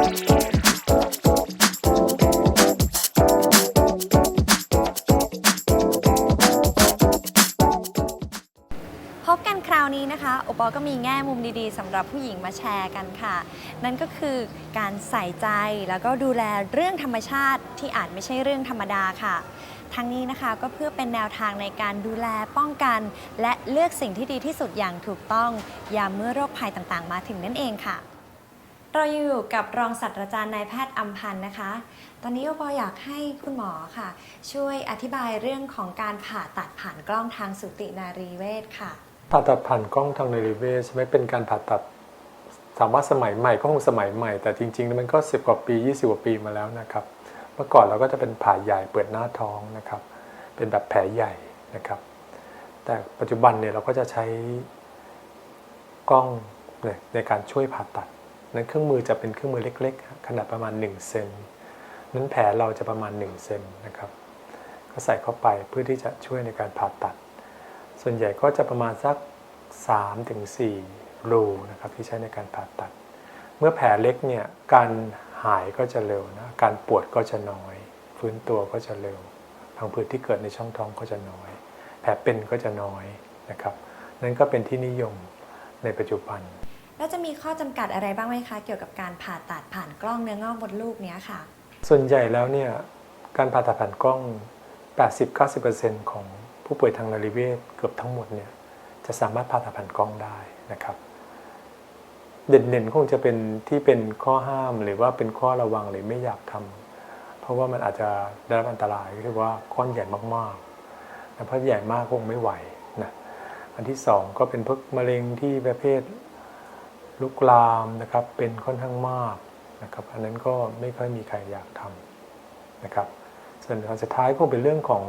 พบกันคราวนี้นะคะ โอปอก็มีแง่มุมดีๆสำหรับผู้หญิงมาแชร์กันค่ะ นั่นก็คือการใส่ใจแล้วก็ดูแลเรื่องธรรมชาติที่อาจไม่ใช่เรื่องธรรมดาค่ะ ทั้งนี้นะคะก็เพื่อเป็นแนวทางในการดูแลป้องกัน และเลือกสิ่งที่ดีที่สุดอย่างถูกต้องยามเมื่อโรคภัยต่างๆ มาถึงนั่นเองค่ะ เรายังอยู่กับรองศาสตราจารย์นายแพทย์อัมพันธ์นะคะ ตอนนี้โอปออยากให้คุณหมอค่ะ ช่วยอธิบายเรื่องของการผ่าตัดผ่านกล้องทางสูตินารีเวชค่ะ ผ่าตัดผ่านกล้องทางเนริเวชไม่เป็นการผ่าตัดถามว่าสมัยใหม่ก็คงสมัยใหม่ แต่จริงๆ มันก็ 10 กว่าปี 20 กว่าปีมาแล้วนะครับ เมื่อก่อนเราก็จะเป็นผ่าใหญ่เปิดหน้าท้องนะครับ เป็นแบบแผลใหญ่นะครับ แต่ปัจจุบันเนี่ยเราก็จะใช้กล้องในการช่วยผ่าตัด นั้นเครื่องมือจะเป็นเครื่องมือเล็ก ๆ ขนาดประมาณ1เซนนั้นแผลเราจะประมาณ1เซนนะครับ ก็ใส่เข้าไปเพื่อที่จะช่วยในการผ่าตัด ส่วนใหญ่ก็จะประมาณสัก3ถึง4รูนะครับที่ใช้ในการผ่าตัด เมื่อแผลเล็กเนี่ยการหายก็จะเร็วนะการปวดก็จะน้อย ฟื้นตัวก็จะเร็วพังผืดที่เกิดในช่องท้องก็จะน้อย แผลเป็นก็จะน้อยนะครับ นั่นก็เป็นที่นิยมในปัจจุบัน แล้วจะมีข้อจำกัดอะไรบ้างไหมคะ เกี่ยวกับการผ่าตัดผ่านกล้องเนื้องอกมดลูกเนี้ยค่ะ ส่วนใหญ่แล้วเนี่ยการผ่าตัดผ่านกล้อง 80-90%ของผู้ป่วยทางนรีเวชเกือบทั้งหมดเนี่ยจะสามารถผ่าตัดผ่านกล้องได้นะครับ เด่นๆคงจะเป็นที่เป็นข้อห้ามหรือว่าเป็นข้อระวังหรือไม่อยากทำเพราะว่ามันอาจจะได้รับอันตรายก็คือว่าก้อนใหญ่มากๆนะเพราะใหญ่มากคงไม่ไหวนะอันที่สองก็เป็นพวกมะเร็งที่ประเภท ลุกลามนะครับเป็นค่อนข้างมากนะครับอันนั้นก็ไม่ค่อยมีใครอยากทำนะครับ ส่วนอันสุดท้ายคงเป็นเรื่องของ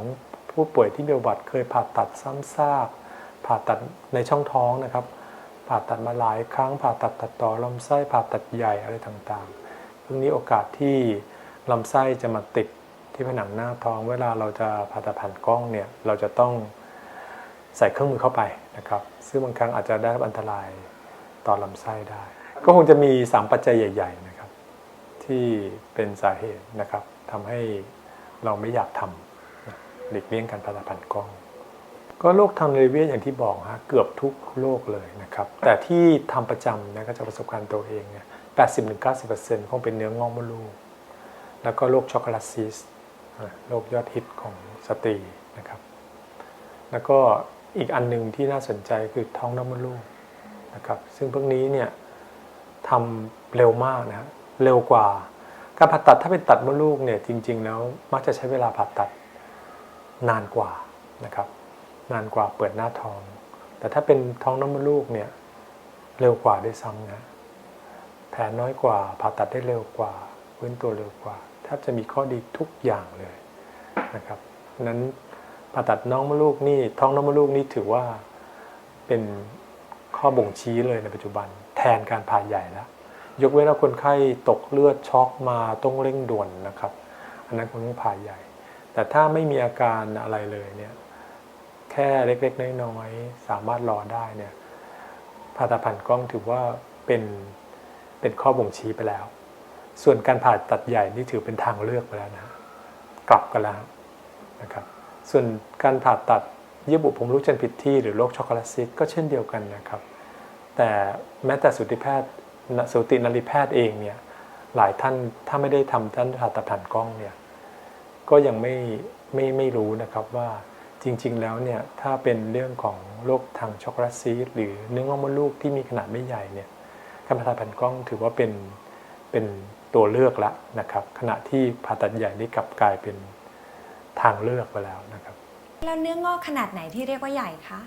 ผู้ป่วยที่มีประวัติเคยผ่าตัดซ้ำซากผ่าตัดในช่องท้องนะครับ ผ่าตัดมาหลายครั้ง ผ่าตัดตัดต่อลำไส้ผ่าตัดใหญ่อะไรต่างๆพวกนี้โอกาสที่ลำไส้จะมาติดที่ผนังหน้าท้อง เวลาเราจะผ่าตัดผ่านกล้องเนี่ยเราจะต้องใส่เครื่องมือเข้าไปนะครับ ซึ่งบางครั้งอาจจะได้รับอันตราย ต่อลำไส้ได้ ก็คงจะมี 3 ปัจจัยใหญ่ ๆนะครับ ที่เป็นสาเหตุนะครับทำให้เราไม่อยากทำหลีกเลี่ยงการผ่าตัดผ่านกล้อง ก็โรคทางเนรเวียอย่างที่บอกฮะเกือบทุกโรคเลยนะครับ แต่ที่ทำประจำนะก็จากประสบการณ์ตัวเองเนี่ย80-90%คงเป็นเนื้องอกมดลูก แล้วก็โรคช็อกโกแลตซิสโรคยอดฮิตของสตรีนะครับ แล้วก็อีกอันหนึ่งที่น่าสนใจคือท้องน้ำมดลูก นะครับ ซึ่งพวกนี้เนี่ยทำเร็วมากนะเร็วกว่า การผ่าตัดถ้าเป็นตัดมดลูกเนี่ยจริง ๆ แล้วมักจะใช้เวลาผ่าตัดนานกว่านะครับ นานกว่าเปิดหน้าท้อง แต่ถ้าเป็นท้องน้ำมดลูกเนี่ยเร็วกว่าด้วยซ้ำนะแผลน้อยกว่าผ่าตัดได้เร็วกว่าฟื้นตัวเร็วกว่าแทบจะมีข้อดีทุกอย่างเลยนะครับนั้นผ่าตัดน้องมดลูกนี่ท้องน้องมดลูกนี่ถือว่าเป็น ข้อบ่งชี้เลยในปัจจุบัน แทนการผ่าใหญ่แล้ว ยกเว้นว่าคนไข้ตกเลือดช็อกมาต้องเร่งด่วนนะครับ อันนั้นคงต้องผ่าใหญ่ แต่ถ้าไม่มีอาการอะไรเลยเนี่ยแค่เล็กๆน้อยๆสามารถรอได้เนี่ยผ่าตัดผ่านกล้องถือว่าเป็นเป็นข้อบ่งชี้ไปแล้ว ส่วนการผ่าตัดใหญ่นี่ถือเป็นทางเลือกไปแล้วนะ กลับกันแล้วนะครับ ส่วนการผ่าตัด เยื่อบุผมรู้จันผิดที่หรือโรคช็อกโกแลตซิสก็เช่นเดียวกันนะครับ แต่แม้แต่สูติแพทย์สูตินารีแพทย์เองเนี่ยหลายท่านถ้าไม่ได้ทำท่านผ่าตัดผ่านกล้องเนี่ยก็ยังไม่ไม่ไม่รู้นะครับว่าจริงๆแล้วเนี่ยถ้าเป็นเรื่องของโรคทางช็อกโกแลตซีสหรือเนื้องอกมดลูกที่มีขนาดไม่ใหญ่เนี่ยการผ่าตัดผ่านกล้องถือว่าเป็นเป็นตัวเลือกละนะครับ ขณะที่ผ่าตัดใหญ่นี่กลับกลายเป็นทางเลือกไปแล้วนะครับ แล้วเนื้องอกขนาดไหนที่เรียกว่าใหญ่คะ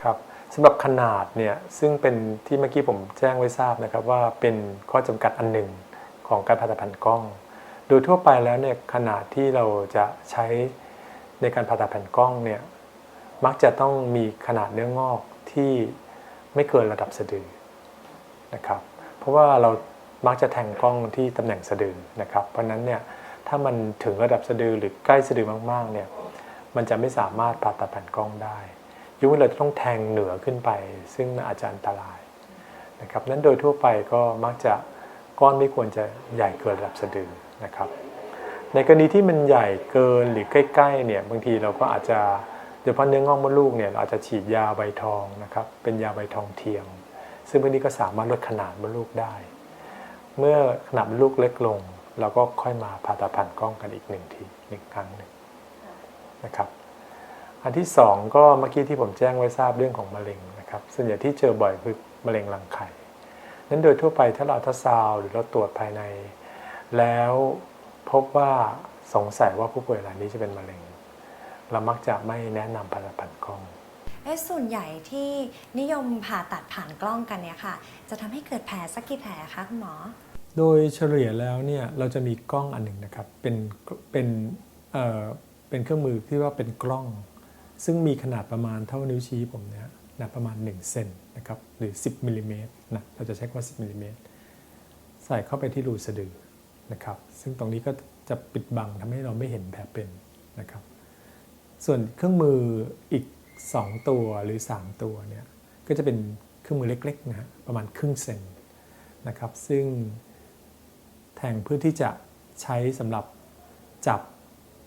ครับสำหรับขนาดเนี่ยซึ่งเป็นที่เมื่อกี้ผมแจ้งไว้ทราบนะครับว่าเป็นข้อจำกัดอันหนึ่งของการผ่าตัดผ่านกล้อง โดยทั่วไปแล้วเนี่ยขนาดที่เราจะใช้ในการผ่าตัดแผ่นกล้องเนี่ยมักจะต้องมีขนาดเนื้องอกที่ไม่เกินระดับสะดือนะครับเพราะว่าเรามักจะแทงกล้องที่ตำแหน่งสะดือนะครับเพราะนั้นเนี่ยถ้ามันถึงระดับสะดือหรือใกล้สะดือมากๆเนี่ย มันจะไม่สามารถผ่าตัดแผ่นกล้องได้ยกเว้นเราจะต้องแทงเหนือขึ้นไป ซึ่งอาจจะอันตรายนะครับนั้นโดยทั่วไปก็มักจะก้อนไม่ควรจะใหญ่เกินระดับสะดือนะครับ ในกรณีที่มันใหญ่เกินหรือใกล้ๆเนี่ยบางทีเราก็อาจจะโดยเฉพาะเนื้องอกมดลูกเนี่ยเราอาจจะฉีดยาใบทองนะครับเป็นยาใบทองเทียม ซึ่งพวกนี้ก็สามารถลดขนาดมดลูกได้ เมื่อขนาดมดลูกเล็กลง เราก็ค่อยมาผ่าตัดผ่านกล้องกันอีกหนึ่งทีหนึ่งครั้งหนึ่ง นะครับ อันที่สองก็เมื่อกี้ที่ผมแจ้งไว้ทราบเรื่องของมะเร็งนะครับ ส่วนใหญ่ที่เจอบ่อยคือมะเร็งรังไข่นั้นโดยทั่วไปถ้าเราทัซาวด์หรือเราตรวจภายใน แล้วพบว่าสงสัยว่าผู้ป่วยรายนี้จะเป็นมะเร็ง เรามักจะไม่แนะนำผ่าตัดผ่านกล้องเอ๊ะส่วนใหญ่ที่นิยมผ่าตัดผ่านกล้องกันเนี่ยค่ะ จะทำให้เกิดแผลสักกี่แผลคะคุณหมอ โดยเฉลี่ยแล้วเนี่ยเราจะมีกล้องอันหนึ่งนะครับ เป็นเป็น เป็นเครื่องมือที่ว่าเป็นกล้อง ซึ่งมีขนาดประมาณเท่านิ้วชี้ผมเนี่ยหนาประมาณ 1 เซนนะครับหรือ 10มิลลิเมตรนะเราจะใช้คำว่า10มิลลิเมตรใส่เข้าไปที่รูสะดือนะครับ ซึ่งตรงนี้ก็จะปิดบังทำให้เราไม่เห็นแผลเป็นนะครับ ส่วนเครื่องมืออีก 2 ตัวหรือ 3 ตัวเนี่ยก็จะเป็นเครื่องมือเล็กๆนะฮะประมาณครึ่งเซนนะครับ ซึ่งแทงเพื่อที่จะใช้สำหรับจับ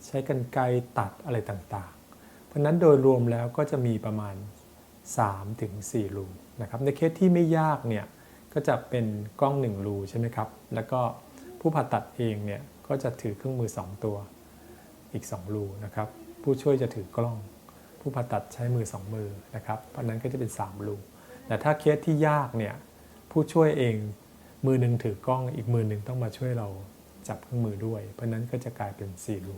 ใช้กันไกรตัดอะไรต่างๆ เพราะนั้นโดยรวมแล้วก็จะมีประมาณ 3-4ถึงรูนะครับในเคสที่ไม่ยากเนี่ยก็จะเป็นกล้อง 1 รูใช่ไหมครับ แล้วก็ผู้ผ่าตัดเองเนี่ยก็จะถือเครื่องมือ 2 ตัวอีก 2 รูนะครับ ผู้ช่วยจะถือกล้อง ผู้ผ่าตัดใช้มือ 2 มือนะครับ เพราะนั้นก็จะเป็น 3 รู แต่ถ้าเคสที่ยากเนี่ยผู้ช่วยเองมือหนึ่งถือกล้องอีกมือหนึ่งต้องมาช่วยเราจับเครื่องมือด้วย เพราะฉะนั้นก็จะกลายเป็นสี่รู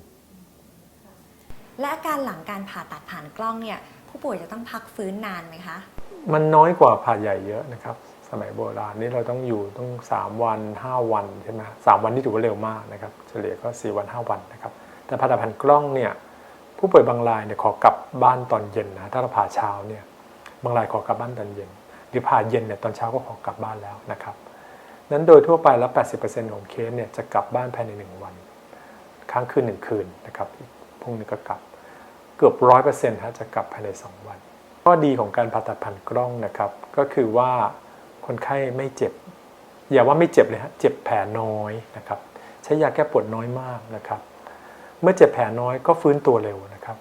และอาการหลังการผ่าตัดผ่านกล้องเนี่ยผู้ป่วยจะต้องพักฟื้นนานไหมคะ มันน้อยกว่าผ่าใหญ่เยอะนะครับ สมัยโบราณนี่เราต้องอยู่ต้อง 3 วัน 5 วันใช่ไหมสามวันนี่ถือว่าเร็วมากนะครับ เฉลี่ยก็ 4 วัน 5 วันนะครับ แต่ผ่าตัดผ่านกล้องเนี่ยผู้ป่วยบางรายเนี่ยขอกลับบ้านตอนเย็นนะถ้าเราผ่าเช้าเนี่ยบางรายขอกลับบ้านตอนเย็น หรือผ่าเย็นเนี่ยตอนเช้าก็ขอกลับบ้านแล้วนะครับนั้นโดยทั่วไปแล้ว 80%ของเคสเนี่ยจะกลับบ้านภายใน 1 วัน ค้างคืน 1 คืนนะครับ พรุ่งนี้ก็กลับ เกือบร้อยเปอร์เซ็นต์จะกลับภายใน 2 วันข้อดีของการผ่าตัดผ่านกล้องนะครับ ก็คือว่าคนไข้ไม่เจ็บ อย่าว่าไม่เจ็บเลยฮะเจ็บแผลน้อยนะครับ ใช้ยาแก้ปวดน้อยมากนะครับ เมื่อเจ็บแผลน้อยก็ฟื้นตัวเร็วนะครับ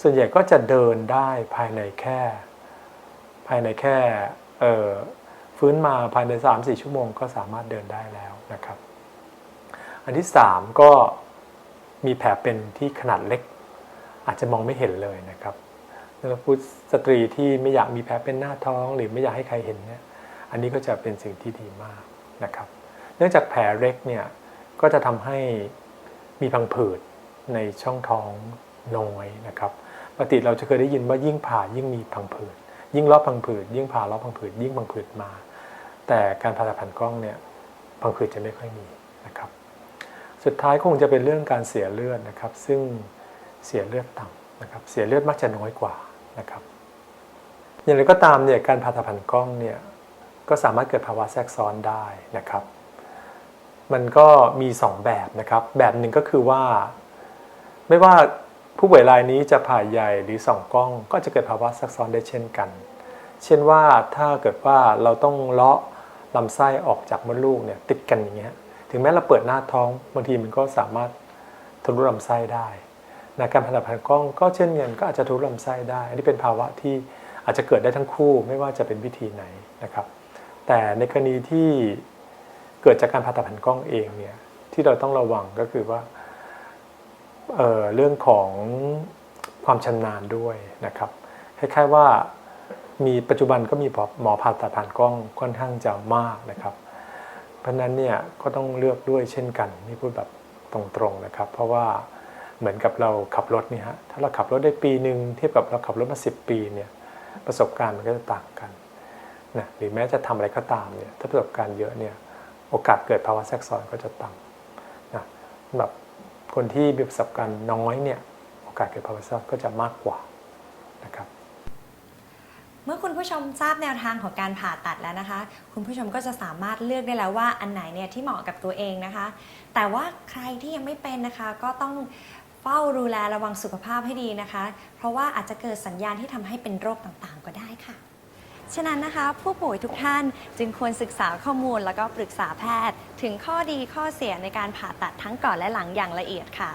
ส่วนใหญ่ก็จะเดินได้ภายในแค่ ภายในแค่ฟื้นมาภายใน 3-4 ชั่วโมงก็สามารถเดินได้แล้วนะครับ อันที่ 3 ก็มีแผลเป็นที่ขนาดเล็ก อาจจะมองไม่เห็นเลยนะครับแล้วผู้สตรีที่ไม่อยากมีแผลเป็นหน้าท้องหรือไม่อยากให้ใครเห็นเนี่ยอันนี้ก็จะเป็นสิ่งที่ดีมากนะครับ เนื่องจากแผลเล็กเนี่ยก็จะทำให้มีพังผืดในช่องท้องน้อยนะครับปกติเราจะเคยได้ยินว่ายิ่งผ่ายิ่งมีพังผืดยิ่งรอบพังผืดยิ่งผ่ารอบพังผืดยิ่งพังผืดมา แต่การผ่าตัดผ่านกล้องเนี่ยพังผืดจะไม่ค่อยมีนะครับ สุดท้ายคงจะเป็นเรื่องการเสียเลือดนะครับ ซึ่ง เสียเลือดต่ำนะครับเสียเลือดมักจะน้อยกว่านะครับอย่างไรก็ตามเนี่ยการผ่าตัดผ่านกล้องเนี่ยก็สามารถเกิดภาวะแทรกซ้อนได้นะครับ มันก็มี 2 แบบนะครับ แบบหนึ่งก็คือว่า ไม่ว่าผู้ป่วยรายนี้จะผ่าใหญ่หรือส่องกล้องก็จะเกิดภาวะแทรกซ้อนได้เช่นกัน เช่นว่าถ้าเกิดว่าเราต้องเลาะลำไส้ออกจากมดลูกเนี่ยติดกันอย่างเงี้ยถึงแม้เราเปิดหน้าท้องบางทีมันก็สามารถทะลุลำไส้ได้ นะการผ่าตัดผ่านกล้องก็เช่นกันก็อาจจะทะลุลำไส้ได้ อันนี้เป็นภาวะที่อาจจะเกิดได้ทั้งคู่ไม่ว่าจะเป็นวิธีไหนนะครับ แต่ในกรณีที่เกิดจากการผ่าตัดผ่านกล้องเองเนี่ยที่เราต้องระวังก็คือว่าเเรื่องของความชำนาญด้วยนะครับคล้ายๆว่ามีปัจจุบันก็มีหมอผ่าตัดผ่านกล้องค่อนข้างจะมากนะครับ เพราะนั้นเนี่ยก็ต้องเลือกด้วยเช่นกันนี่พูดแบบตรงๆนะครับ เพราะว่า เหมือนกับเราขับรถเนี่ยฮะถ้าเราขับรถได้ปีหนึ่งเทียบกับเราขับรถมา 10 ปีเนี่ยประสบการณ์มันก็จะต่างกันนะหรือแม้จะทำอะไรก็ตามเนี่ยถ้าประสบการณ์เยอะเนี่ยโอกาสเกิดภาวะแทรกซ้อนก็จะต่ำนะแบบคนที่มีประสบการณ์น้อยเนี่ยโอกาสเกิดภาวะแทรกซ้อนก็จะมากกว่านะครับเมื่อคุณผู้ชมทราบแนวทางของการผ่าตัดแล้วนะคะ คุณผู้ชมก็จะสามารถเลือกได้แล้วว่าอันไหนเนี่ยที่เหมาะกับตัวเองนะคะ แต่ว่าใครที่ยังไม่เป็นนะคะก็ต้อง เฝ้าดูแลระวังสุขภาพให้ดีนะคะ เพราะว่าอาจจะเกิดสัญญาณที่ทำให้เป็นโรคต่างๆ ก็ได้ค่ะ ฉะนั้นนะคะ ผู้ป่วยทุกท่านจึงควรศึกษาข้อมูลแล้วก็ปรึกษาแพทย์ ถึงข้อดีข้อเสียในการผ่าตัดทั้งก่อนและหลังอย่างละเอียดค่ะ